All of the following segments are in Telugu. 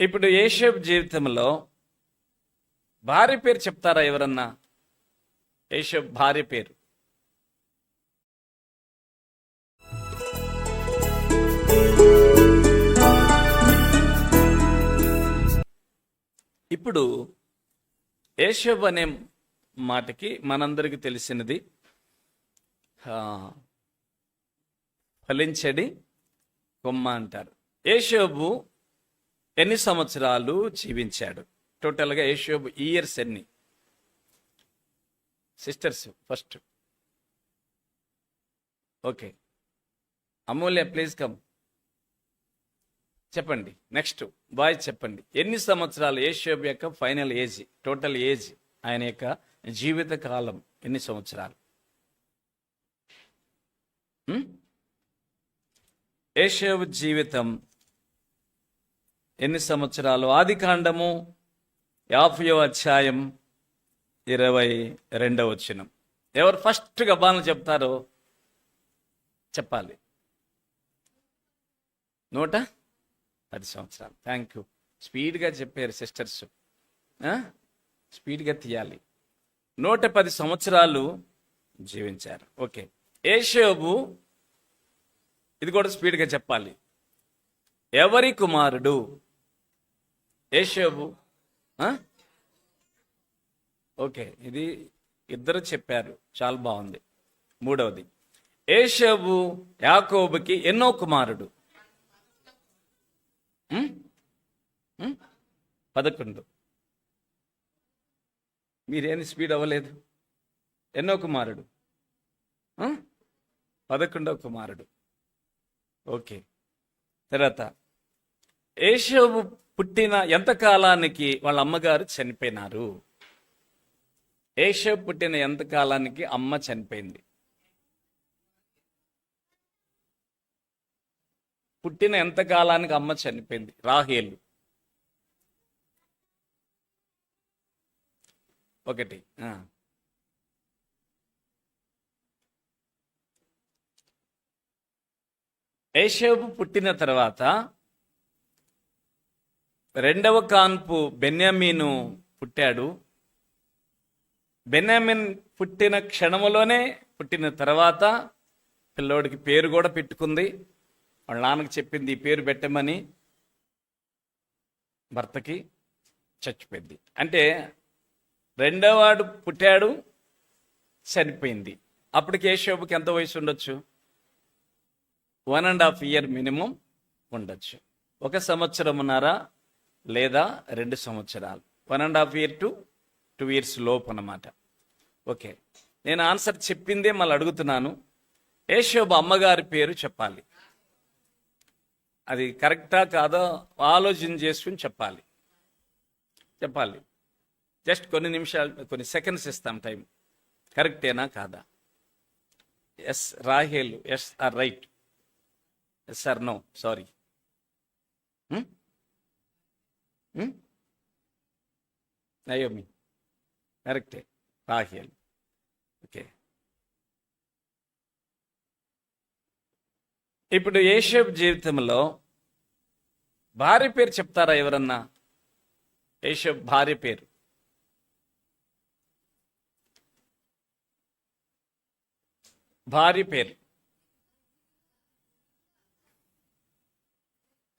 ఇప్పుడు యేషబ్ జీవితంలో భార్య పేరు చెప్తారా ఎవరన్నా? యేషబ్ భార్య పేరు. ఇప్పుడు యేషబ్ అనే మాటకి మనందరికీ తెలిసినది ఫలించడి కొమ్మ అంటారు. యేషోబు ఎన్ని సంవత్సరాలు జీవించాడు? టోటల్గా యేషోబు ఇయర్స్ ఎన్ని? Sisters first okay Amulya please come చెప్పండి. నెక్స్ట్ బాయ్ చెప్పండి. ఎన్ని సంవత్సరాలు ఏషియోబ్ యొక్క ఫైనల్ ఏజ్ టోటల్ ఏజ్ ఆయన యొక్క జీవిత కాలం? ఎన్ని సంవత్సరాలు? Hmm? ఏషియోబ్ జీవితం ఎన్ని సంవత్సరాలు? ఆది కాండము యాభయో అధ్యాయం ఇరవై రెండవ వచనం. ఎవరు ఫస్ట్ గబాలను చెప్తారో చెప్పాలి. నూట పది సంవత్సరాలు. థ్యాంక్ యూ స్పీడ్గా చెప్పారు సిస్టర్స్. స్పీడ్గా తీయాలి. నూట పది సంవత్సరాలు జీవించారు. ఓకే. ఏషోబు ఇది కూడా స్పీడ్గా చెప్పాలి. ఎవరి కుమారుడు? ఏషోబు? ఓకే ఇది ఇద్దరు చెప్పారు. చాలా బాగుంది. మూడవది. ఏషోబు యాకోబుకి ఎన్నో కుమారుడు? పదకొండు. మీరేమి స్పీడ్ అవ్వలేదు? ఎన్నో కుమారుడు? పదకొండవ కుమారుడు. ఓకే. తర్వాత ఏషోబు పుట్టిన ఎంత కాలానికి వాళ్ళ అమ్మగారు చనిపోయినారు? ఏషోబు పుట్టిన ఎంత కాలానికి అమ్మ చనిపోయింది? పుట్టిన ఎంత కాలానికి అమ్మ చనిపోయింది? రాహేలు. ఒకటి ఆ. ఏషోబు పుట్టిన తర్వాత రెండవ కాన్పు బెన్యామీను పుట్టాడు. బెన్యామిన్ పుట్టిన క్షణంలోనే పుట్టిన తర్వాత పిల్లోడికి పేరు కూడా పెట్టుకుంది. వాళ్ళ నాన్నకి చెప్పింది ఈ పేరు పెట్టమని. భర్తకి చచ్చిపోయింది. అంటే రెండోవాడు పుట్టాడు చనిపోయింది. అప్పుడు యేషోబుకి ఎంత వయసు ఉండొచ్చు? One and half year minimum ఉండొచ్చు. ఒక సంవత్సరమున్నారా లేదా రెండు సంవత్సరాలు. One and half year to two years లోపు అన్నమాట ఓకే నేను ఆన్సర్ చెప్పిందే మళ్ళీ అడుగుతున్నాను. యేషోబు అమ్మగారి పేరు చెప్పాలి. అది కరెక్టా కాదో ఆలోచన చేసుకుని చెప్పాలి. చెప్పాలి. జస్ట్ కొన్ని నిమిషాలు కొన్ని సెకండ్స్ ఇస్తాం టైం కరెక్టేనా కాదా? Yes Rahel. Yes are right yes are no sorry Naomi కరెక్టే రాహేల్ ఓకే ఇప్పుడు యేషబ్ జీవితంలో భార్య పేరు చెప్తారా ఎవరన్నా? యేషబ్ భార్య పేరు. భార్య పేరు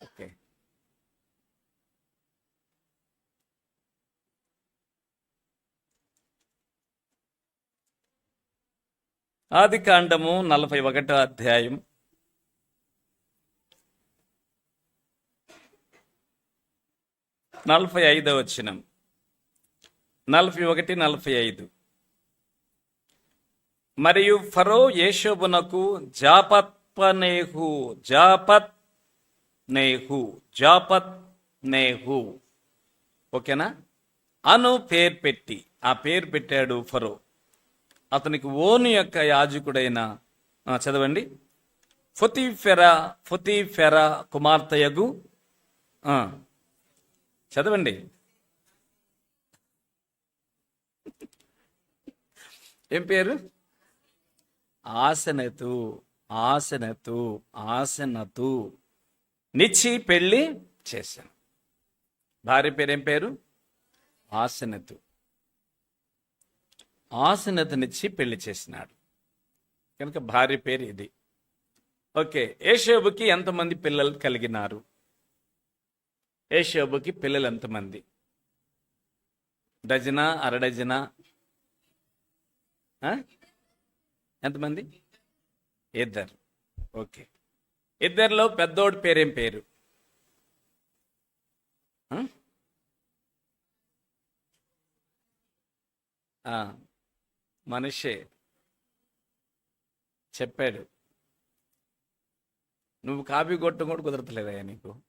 ఓకే ఆది కాండము నలభై ఒకటో అధ్యాయం. నలభై ఐదో వచ్చినం నలభై ఒకటి నలభై ఐదు. మరియు ఫరో యేషోబునకు జాపత్పనేహు జాపత్ నేహు జాపత్ నేహు. ఓకేనా? అను పేరు పెట్టి ఆ పేరు పెట్టాడు ఫరో. అతనికి ఓను యొక్క యాజకుడైన చదవండి. ఫొతిఫెరా ఫొతిఫెరా కుమార్తెయగు చదవండి. ఏం పేరు? ఆసనతు ఆసనతు ఆసనతు. నిచ్చి పెళ్ళి చేశాను. భార్య పేరేం పేరు? ఆసనతు. ఆసనతనిచ్చి పెళ్ళి చేసినాడు. కనుక భార్య పేరు ఇది. ఓకే ఏషోబుకి ఎంతమంది పిల్లలు కలిగినారు? ఏషోబుకి పిల్లలు ఎంతమంది? డజనా అరడజనా? ఎంతమంది? ఇద్దరు. ఓకే. ఇద్దరిలో పెద్దోడి పేరేం పేరు? మనిషే చెప్పాడు. నువ్వు కాపీ కొట్టడం కూడా కుదరతలేదయ్యా నీకు.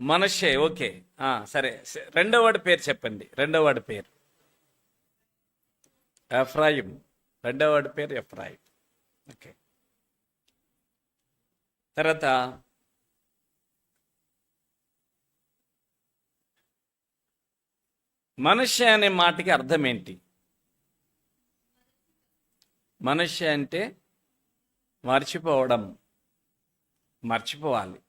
మనషే ఓకే. సరే. రెండో వాడి పేరు చెప్పండి. రెండో వాడి పేరు. ఎఫ్రాయిం. రెండో వాడి పేరు ఎఫ్రాయిం. ఓకే. తర్వాత మనిషి అనే మాటకి అర్థం ఏంటి? మనిషి అంటే మర్చిపోవడం మర్చిపోవాలి.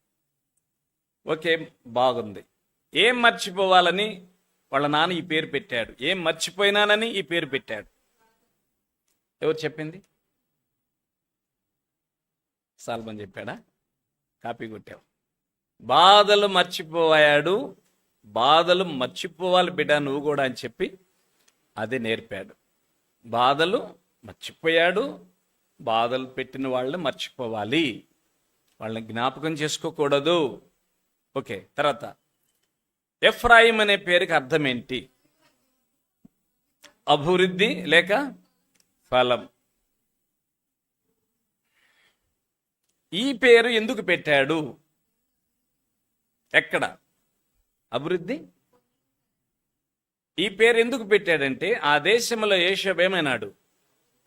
ఓకే బాగుంది. ఏం మర్చిపోవాలని వాళ్ళ నాన్న ఈ పేరు పెట్టాడు? ఏం మర్చిపోయినానని ఈ పేరు పెట్టాడు? ఎవరు చెప్పింది? సాల్మన్ చెప్పాడా? కాపీ కొట్టావు. బాధలు మర్చిపోయాడు బాధలు మర్చిపోవాలి బిడ్డ నువ్వు కూడా అని చెప్పి అది నేర్పాడు. బాధలు మర్చిపోయాడు బాధలు పెట్టిన వాళ్ళు మర్చిపోవాలి. వాళ్ళని జ్ఞాపకం చేసుకోకూడదు. ఓకే తర్వాత ఎఫ్రాయిం అనే పేరుకి అర్థం ఏంటి? అభివృద్ధి లేక ఫలం. ఈ పేరు ఎందుకు పెట్టాడు? ఎక్కడ? అభివృద్ధి? ఈ పేరు ఎందుకు పెట్టాడంటే ఆ దేశంలో యేషబ్ ఏమైనాడు?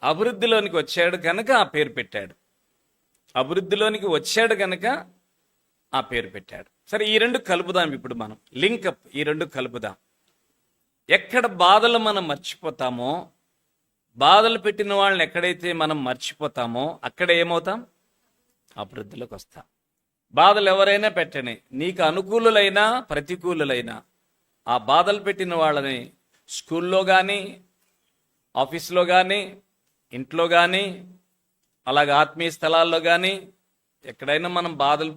అభివృద్ధిలోనికి వచ్చాడు కనుక ఆ పేరు పెట్టాడు. అభివృద్ధిలోనికి వచ్చాడు కనుక ఆ పేరు పెట్టాడు. సరే ఈ రెండు కలుపుదాం ఇప్పుడు మనం. లింకప్ ఈ రెండు కలుపుదాం. ఎక్కడ బాధలు మనం మర్చిపోతామో బాధలు పెట్టిన వాళ్ళని ఎక్కడైతే మనం మర్చిపోతామో అక్కడ ఏమవుతాం? అభివృద్ధిలోకి వస్తాం. బాధలు ఎవరైనా పెట్టని నీకు అనుకూలులైనా ప్రతికూలులైనా ఆ బాధలు పెట్టిన వాళ్ళని స్కూల్లో కానీ ఆఫీస్లో కానీ ఇంట్లో కానీ అలాగే ఆత్మీయ స్థలాల్లో కానీ ఎక్కడైనా మనం బాధలు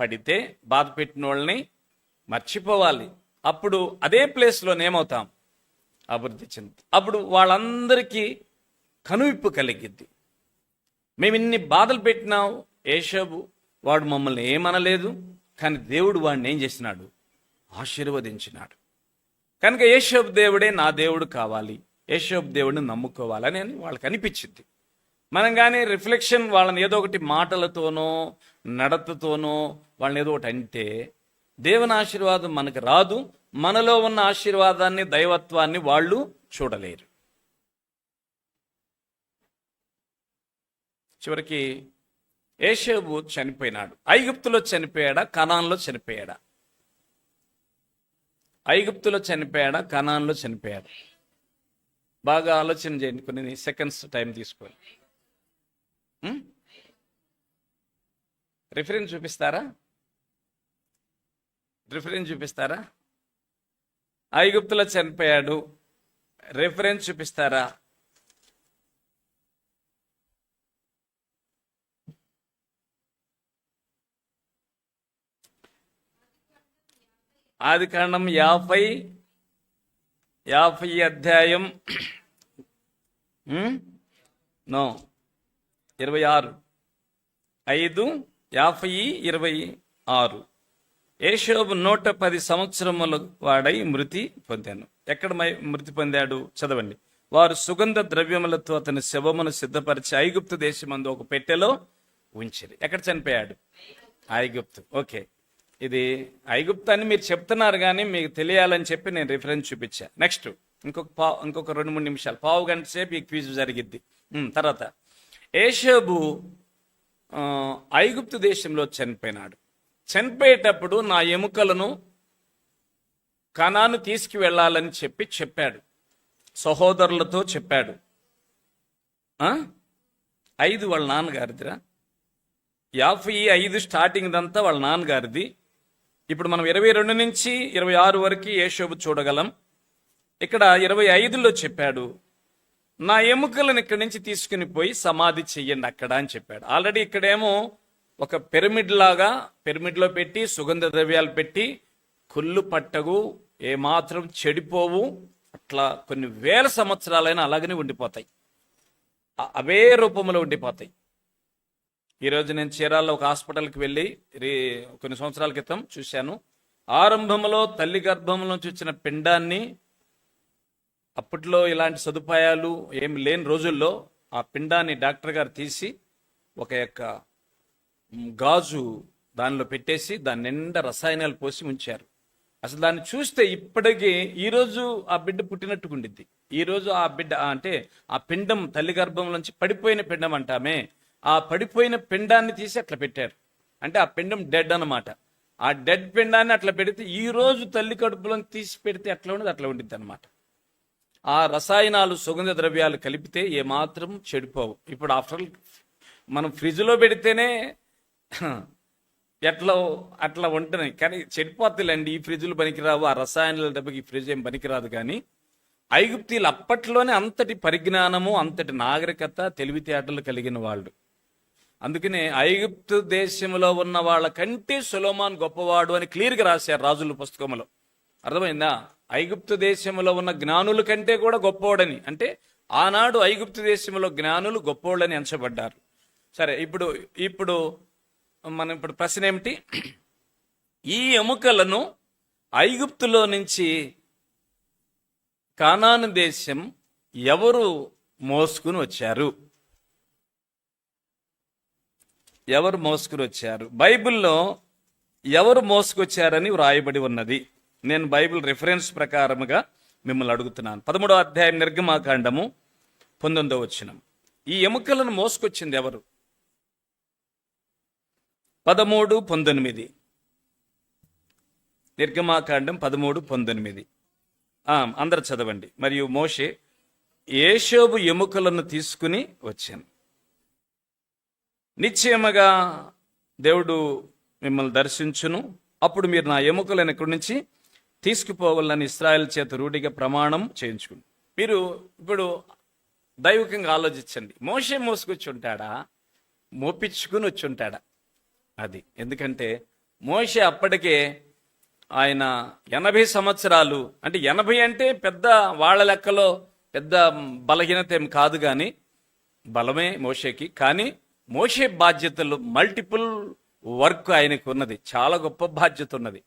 పడితే బాధ పెట్టిన వాళ్ళని మర్చిపోవాలి. అప్పుడు అదే ప్లేస్లో ఏమవుతాం? అభివృద్ధి చెంది అప్పుడు వాళ్ళందరికీ కనువిప్పు కలిగిద్ది. మేము ఇన్ని బాధలు పెట్టినాం ఏషబు వాడు మమ్మల్ని ఏమనలేదు కానీ దేవుడు వాడిని ఏం చేసినాడు? ఆశీర్వదించినాడు. కనుక యేషోబ్ దేవుడే నా దేవుడు కావాలి యేషోబ్ దేవుడిని నమ్ముకోవాలని అని వాళ్ళకి అనిపించింది. మనం కానీ రిఫ్లెక్షన్ వాళ్ళని ఏదో ఒకటి మాటలతోనో నడతతోనో వాళ్ళని ఏదో ఒకటి అంటే దేవుని ఆశీర్వాదం మనకు రాదు మనలో ఉన్న ఆశీర్వాదాన్ని దైవత్వాన్ని వాళ్ళు చూడలేరు. చివరికి ఏషేబు చనిపోయినాడు. ఐగుప్తులో చనిపోయాడా? కనాన్లో చనిపోయాడా? ఐగుప్తులో చనిపోయాడా? కనాన్లో చనిపోయాడా. బాగా ఆలోచన చేయండి కొన్ని సెకండ్స్ టైం తీసుకొని. రిఫరెన్స్ చూపిస్తారా? రిఫరెన్స్ చూపిస్తారా? ఐగుప్తులో చనిపోయాడు. రిఫరెన్స్ చూపిస్తారా? ఆది కాండం యాభై యాభై అధ్యాయం నో ఇరవై ఆరు ఐదు యాభై ఇరవై ఆరు. ఏషోబు నూట పది సంవత్సరముల వాడై మృతి పొందాను. ఎక్కడ మై- మృతి పొందాడు? చదవండి. వారు సుగంధ ద్రవ్యములతో అతని శవమును సిద్ధపరిచి ఐగుప్తు దేశమందు ఒక పెట్టెలో ఉంచిరి. ఎక్కడ చనిపోయాడు? ఐగుప్తు. ఓకే. ఇది ఐగుప్తాన్ని అని మీరు చెప్తున్నారు కానీ మీకు తెలియాలని చెప్పి నేను రిఫరెన్స్ చూపించా. నెక్స్ట్ ఇంకొక పావు ఇంకొక రెండు మూడు నిమిషాలు. పావు గంట సేపు ఈ క్విజ్ జరిగిద్ది. తర్వాత. ఏషోబు ఐగుప్తు దేశంలో చనిపోయినాడు. చనిపోయేటప్పుడు నా ఎముకలను కణాను తీసుకువెళ్ళాలని చెప్పి చెప్పాడు. సహోదరులతో చెప్పాడు. ఐదు వాళ్ళ నాన్నగారిదిరా. యాభై ఐదు స్టార్టింగ్ దంతా వాళ్ళ నాన్నగారిది. ఇప్పుడు మనం ఇరవై రెండు నుంచి ఇరవై ఆరు వరకు యేషోబు చూడగలం. ఇక్కడ ఇరవై ఐదులో చెప్పాడు నా ఎముకలను ఇక్కడి నుంచి తీసుకుని పోయి సమాధి చెయ్యండి అక్కడ అని చెప్పాడు. ఆల్రెడీ ఇక్కడేమో ఒక పిరమిడ్ లాగా పిరమిడ్లో పెట్టి సుగంధ ద్రవ్యాలు పెట్టి కుళ్ళు పట్టగు ఏమాత్రం చెడిపోవు అట్లా కొన్ని వేల సంవత్సరాలైనా అలాగనే ఉండిపోతాయి. అవే రూపంలో ఉండిపోతాయి. ఈరోజు నేను చీరాల్లో ఒక హాస్పిటల్కి వెళ్ళి కొన్ని సంవత్సరాల క్రితం చూశాను. ఆరంభంలో తల్లి గర్భంలో నుంచి వచ్చిన పిండాన్ని అప్పట్లో ఇలాంటి సదుపాయాలు ఏమి లేని రోజుల్లో ఆ పిండాన్ని డాక్టర్ గారు తీసి ఒక యొక్క గాజు దానిలో పెట్టేసి దాని నిండా రసాయనాలు పోసి ఉంచారు అసలు దాన్ని చూస్తే ఇప్పటికీ ఈరోజు ఆ బిడ్డ పుట్టినట్టుకుండిద్ది. ఈరోజు ఆ బిడ్డ అంటే ఆ పిండం తల్లి గర్భం నుంచి పడిపోయిన పిండం అంటామే. ఆ పడిపోయిన పిండాన్ని తీసి అట్లా పెట్టారు. అంటే ఆ పిండం డెడ్ అనమాట ఆ డెడ్ పిండాన్ని అట్లా పెడితే ఈ రోజు తల్లి కడుపులో తీసి పెడితే అట్లా ఉండదు? అట్లా ఉండిద్ది అనమాట ఆ రసాయనాలు సుగంధ ద్రవ్యాలు కలిపితే ఏమాత్రం చెడిపోవు. ఇప్పుడు ఆఫ్టర్ మనం ఫ్రిడ్జ్లో పెడితేనే ఎట్లా అట్లా ఉంటున్నాయి కానీ చెడిపోతుందండి ఈ ఫ్రిడ్జ్లు పనికిరావు. ఆ రసాయనాల దెబ్బకి ఈ ఫ్రిడ్జ్ ఏం పనికిరాదు కానీ ఐగుప్తీలు అప్పట్లోనే అంతటి పరిజ్ఞానము అంతటి నాగరికత తెలివితేటలు కలిగిన వాళ్ళు. అందుకనే ఐగుప్తు దేశంలో ఉన్న వాళ్ళ కంటే సులోమాన్ గొప్పవాడు అని క్లియర్గా రాశారు రాజుల పుస్తకంలో. అర్థమైందా? ఐగుప్తు దేశంలో ఉన్న జ్ఞానుల కంటే కూడా గొప్పవాడని. అంటే ఆనాడు ఐగుప్తు దేశంలో జ్ఞానులు గొప్పవాళ్ళని ఎంచబడ్డారు. సరే ఇప్పుడు ఇప్పుడు మనం ఇప్పుడు ప్రశ్న ఏమిటి? ఈ ఎముకలను ఐగుప్తులో నుంచి కానాను దేశం ఎవరు మోసుకుని వచ్చారు? ఎవరు మోసుకుని వచ్చారు బైబిల్లో ఎవరు మోసుకొచ్చారని వ్రాయబడి ఉన్నది. నేను బైబిల్ రిఫరెన్స్ ప్రకారముగా మిమ్మల్ని అడుగుతున్నాను. పదమూడో అధ్యాయం నిర్గమాకాండము పంతొమ్మిదో వచ్చినం ఈ ఎముకలను మోసుకొచ్చింది ఎవరు? పదమూడు పంతొమ్మిది. నిర్గమాకాండం పదమూడు పంతొమ్మిది. అందరు చదవండి. మరియు మోషే ఏషోబు ఎముకలను తీసుకుని వచ్చాను. నిశ్చయముగా దేవుడు మిమ్మల్ని దర్శించును. అప్పుడు మీరు నా ఎముకలను ఇక్కడి నుంచి తీసుకుపోవాలని ఇస్రాయల్ చేత రూఢిగా ప్రమాణం చేయించుకుని. మీరు ఇప్పుడు దైవికంగా ఆలోచించండి. మోషే మోసుకొచ్చుంటాడా? మోపించుకుని వచ్చుంటాడా? అది ఎందుకంటే మోషే అప్పటికే ఆయన ఎనభై సంవత్సరాలు అంటే ఎనభై అంటే పెద్ద వాళ్ళ లెక్కలో పెద్ద బలహీనత ఏం కాదు కానీ బలమే మోషేకి. కానీ మోషే బాధ్యతలు మల్టిపుల్ వర్క్ ఆయనకు ఉన్నది చాలా గొప్ప బాధ్యత ఉన్నది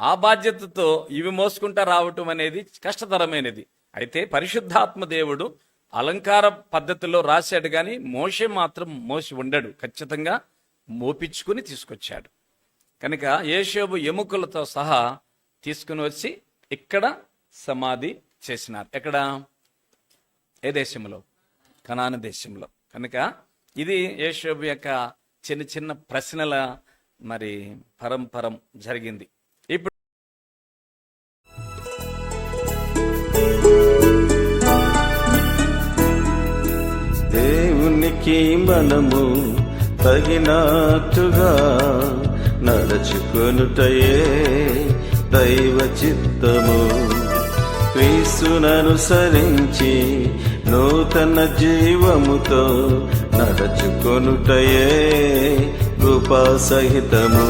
ఆ బాధ్యతతో ఇవి మోసుకుంటా రావటం అనేది కష్టతరమైనది. అయితే పరిశుద్ధాత్మ దేవుడు అలంకార పద్ధతిలో రాశాడు కానీ మోషే మాత్రం మోసి ఉండడు. ఖచ్చితంగా మోపించుకుని తీసుకొచ్చాడు. కనుక యేషోబు ఎముకలతో సహా తీసుకుని వచ్చి ఇక్కడ సమాధి చేసినారు. ఎక్కడ? ఏ దేశంలో కనాన దేశంలో కనుక ఇది యేషోబు యొక్క చిన్న చిన్న ప్రశ్నల మరి పరంపరం జరిగింది. ఇప్పుడు దేవునికి మనము తగినట్టుగా నడుచుకొనుటయే దైవ చిత్తము క్రీస్తుననుసరించి నూతన జీవముతో నడుచుకొనుటయే కృపా సహితము